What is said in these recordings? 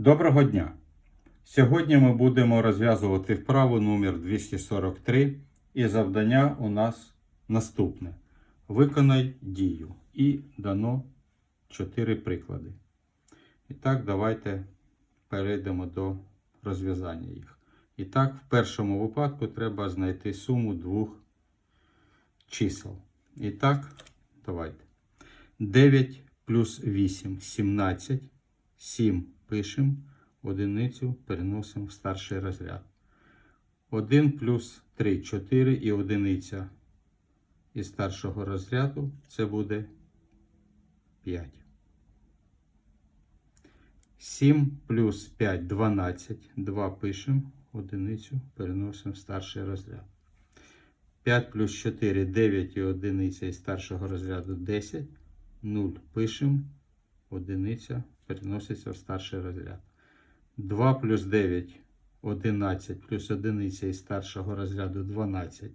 Доброго дня! Сьогодні ми будемо розв'язувати вправу номер 243 і завдання у нас наступне. Виконай дію. І дано 4 приклади. І так, давайте перейдемо до розв'язання їх. І так, в першому випадку треба знайти суму двох чисел. І так, давайте. 9 плюс 8 17. 7 пишемо, одиницю переносимо в старший розряд. 1 плюс 3 4 і одиниця із старшого розряду це буде 5. 7 плюс 5 12. 2 пишемо, одиницю переносимо в старший розряд. 5 плюс 4 9 і одиниця із старшого розряду 10. 0 пишемо, одиниця переноситься в старший розряд. 2 плюс 9 11 плюс одиниця із старшого розряду 12.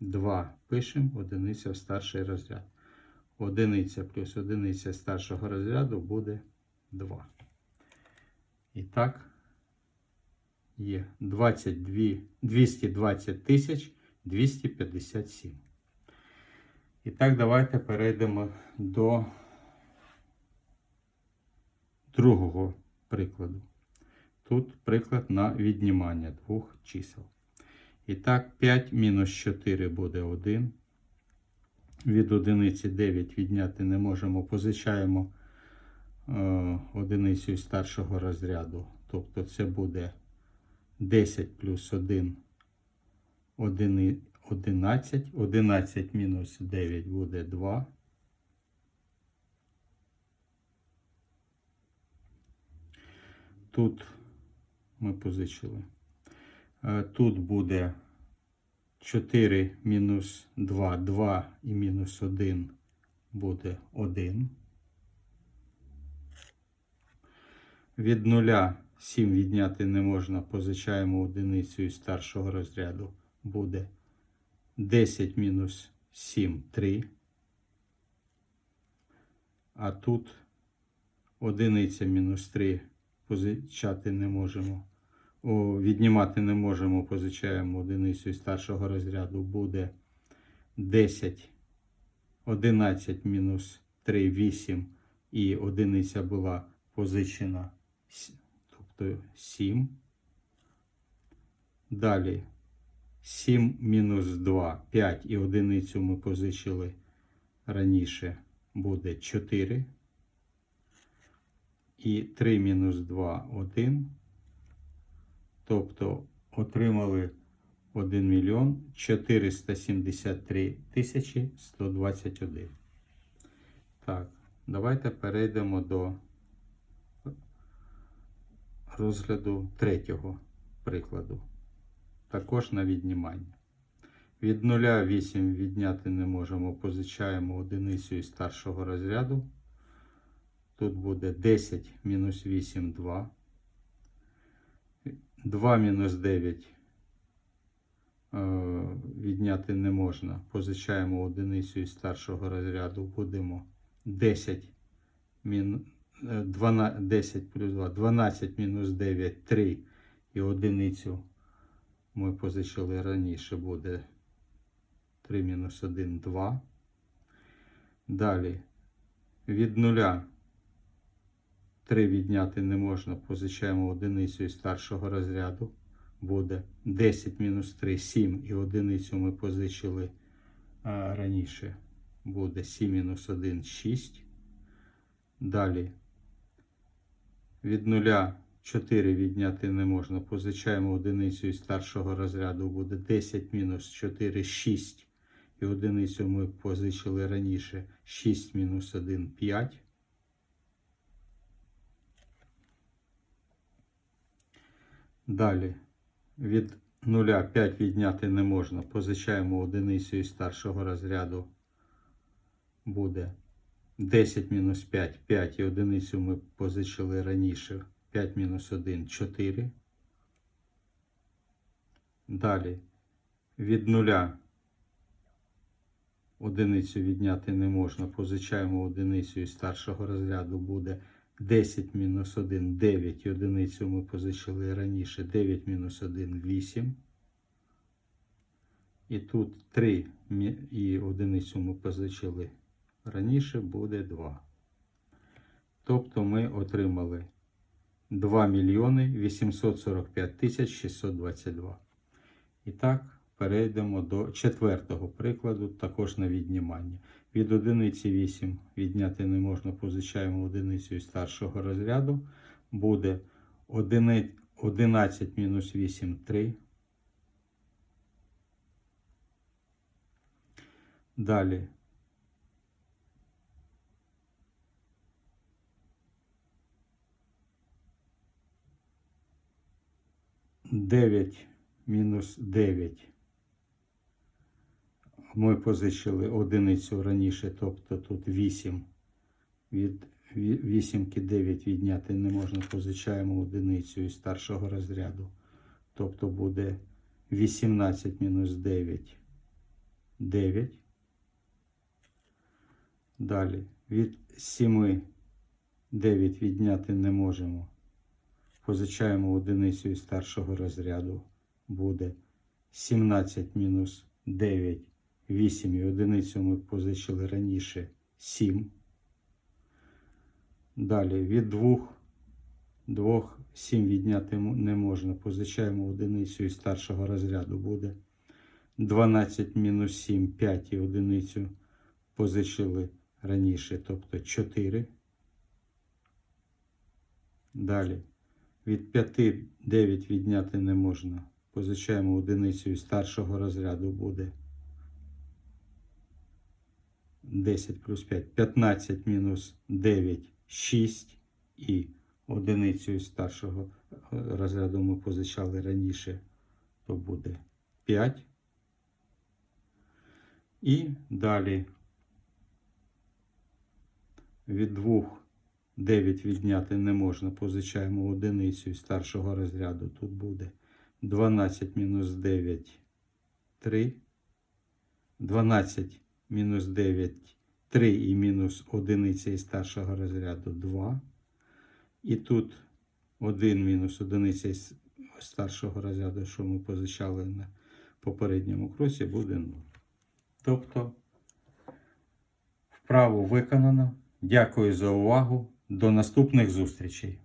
2 пишемо, одиниця в старший розряд. Одиниця плюс одиниця старшого розряду буде 2. І так, є 22, 220 тисяч 257. І так, давайте перейдемо до другого прикладу. Тут приклад на віднімання двох чисел. І так, 5 мінус 4 буде 1. Від одиниці 9 відняти не можемо. Позичаємо е, одиницю із старшого розряду. Тобто це буде 10 плюс 1 11. 11 мінус 9 буде 2. Тут ми позичили. Е, Тут буде 4 мінус 2, 2 і мінус 1 буде 1. Від 0 7 відняти не можна, позичаємо одиницю із старшого розряду. Буде 10 мінус 7 3. А тут одиниця мінус 3 позичати не можемо. О, віднімати не можемо, позичаємо одиницю із старшого розряду. Буде 10, 11 мінус 3, 8. І одиниця була позичена, тобто 7. Далі 7 мінус 2, 5 і одиницю ми позичили раніше, буде 4. І 3 мінус 2 1. Тобто отримали 1 мільйон 473 тисячі 121. Так, давайте перейдемо до розгляду третього прикладу. Також на віднімання. Від 0 8 відняти не можемо, позичаємо одиницю із старшого розряду. Тут буде 10 мінус 8 2. 2 мінус 9 е, відняти не можна. Позичаємо одиницю із старшого розряду. Будемо 10, мін, е, 12, 10 плюс 2. 12 мінус 9 3. І одиницю ми позичили раніше. Буде 3 мінус 1 2. Далі від нуля 3 відняти не можна, позичаємо одиницю із старшого розряду. Буде 10 мінус 3, 7 і одиницю ми позичили а, раніше. Буде 7 мінус 1, 6. Далі від 0 4 відняти не можна. Позичаємо одиницю із старшого розряду. Буде 10 мінус 4, 6. І одиницю ми позичили раніше. 6 мінус 1, 5. Далі від 0 5 відняти не можна. Позичаємо одиницю із старшого розряду. Буде 10 мінус 5, 5 і одиницю ми позичили раніше. 5 мінус 1, 4. Далі від 0 одиницю відняти не можна. Позичаємо одиницю із старшого розряду. Буде 10 мінус 1 9 і одиницю ми позичили раніше 9 мінус 1 8. І тут 3 і одиницю ми позичили раніше буде 2. Тобто ми отримали 2 мільйони 845 тисяч 622. І так, перейдемо до четвертого прикладу, також на віднімання. Від одиниці 8 відняти не можна, позичаємо одиницю старшого розряду. Буде одини- 11 мінус 8 3. Далі. Дев'ять мінус 9. Ми позичили одиницю раніше, тобто тут 8. Від 8 9 відняти не можна, позичаємо одиницю із старшого розряду. Тобто буде 18 мінус 9 9. Далі від 7 9 відняти не можемо. Позичаємо одиницю із старшого розряду. Буде 17 мінус 9 8 і одиницю ми позичили раніше 7. Далі від 2, 2 7 відняти не можна. Позичаємо одиницю із старшого розряду. Буде 12 мінус 7, 5 і одиницю позичили раніше, тобто 4. Далі від 5 9 відняти не можна. Позичаємо одиницю із старшого розряду буде 10 плюс 5. 15 мінус 9 6 і одиницю старшого е, розряду ми позичали раніше, то буде 5. І далі від 2 9 відняти не можна. Позичаємо одиницю старшого розряду. Тут буде 12 мінус 9 3. 12 мінус 9 3 і мінус одиниця із старшого розряду 2. І тут 1 мінус одиниця із старшого розряду, що ми позичали на попередньому кросі, буде 0. Тобто вправу виконано. Дякую за увагу. До наступних зустрічей.